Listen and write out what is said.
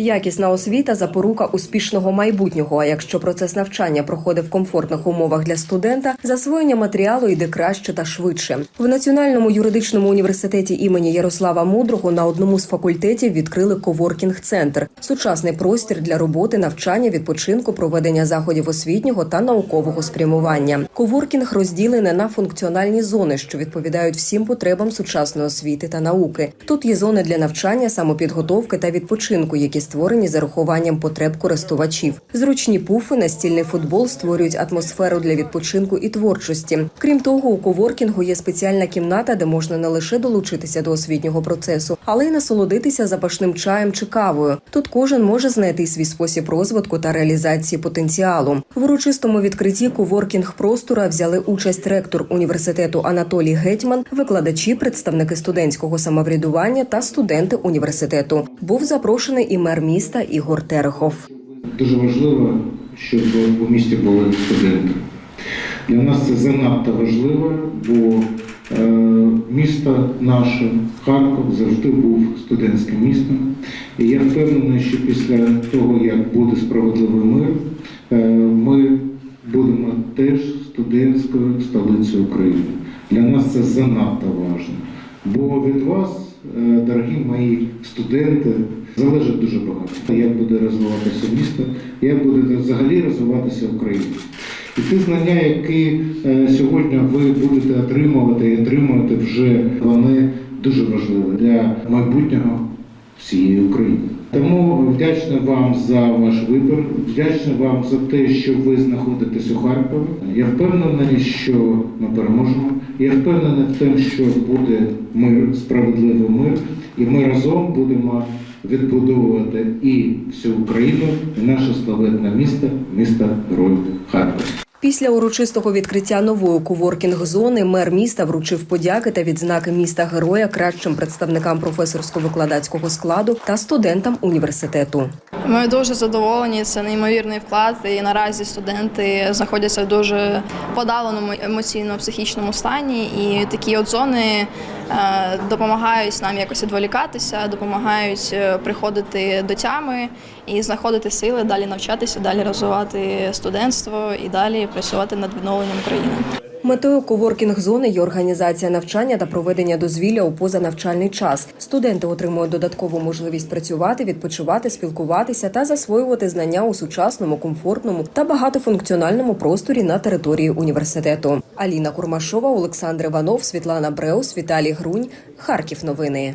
Якісна освіта запорука успішного майбутнього. А якщо процес навчання проходить в комфортних умовах для студента, засвоєння матеріалу йде краще та швидше. В Національному юридичному університеті імені Ярослава Мудрого на одному з факультетів відкрили коворкінг-центр сучасний простір для роботи, навчання, відпочинку, проведення заходів освітнього та наукового спрямування. Коворкінг розділений на функціональні зони, що відповідають всім потребам сучасної освіти та науки. Тут є зони для навчання, самопідготовки та відпочинку, які створені за рахуванням потреб користувачів. Зручні пуфи, настільний футбол створюють атмосферу для відпочинку і творчості. Крім того, у коворкінгу є спеціальна кімната, де можна не лише долучитися до освітнього процесу, але й насолодитися запашним чаєм чи кавою. Тут кожен може знайти свій спосіб розвитку та реалізації потенціалу. В урочистому відкритті коворкінг простора взяли участь ректор університету Анатолій Гетьман, викладачі, представники студентського самоврядування та студенти університету. Був запрошений і мер міста Ігор Терехов. Дуже важливо, щоб у місті були студенти. Для нас це занадто важливо, бо е, місто наше, Харків, завжди був студентським містом. І я впевнений, що після того, як буде справедливий мир, е, ми будемо теж студентською столицею України. Для нас це занадто важливо. Бо від вас, дорогі мої студенти, залежить дуже багато. Як буде розвиватися місто, як буде взагалі розвиватися Україна. І ті знання, які е, сьогодні ви будете отримувати і отримувати вже, вони дуже важливі для майбутнього всієї України. Тому вдячний вам за ваш вибір, вдячний вам за те, що ви знаходитесь у Харкові. Я впевнений, що ми переможемо. Я впевнений в тому, що буде мир, справедливий мир, і ми разом будемо відбудовувати і всю Україну, і наше славетне місто, місто Герой Харків. Після урочистого відкриття нової коворкінг-зони мер міста вручив подяки та відзнаки міста героя кращим представникам професорсько-викладацького складу та студентам університету. Ми дуже задоволені. Це неймовірний вклад. І наразі студенти знаходяться в дуже подавленому емоційно-психічному стані. І такі от зони е, допомагають нам якось відволікатися, допомагають е, приходити до тями і знаходити сили далі навчатися, далі розвивати студентство і далі працювати над відновленням країни. Метою коворкінг-зони є організація навчання та проведення дозвілля у позанавчальний час. Студенти отримують додаткову можливість працювати, відпочивати, спілкуватися та засвоювати знання у сучасному, комфортному та багатофункціональному просторі на території університету. Аліна Курмашова, Олександр Іванов, Світлана Бреус, Віталій Грунь. Харків. Новини.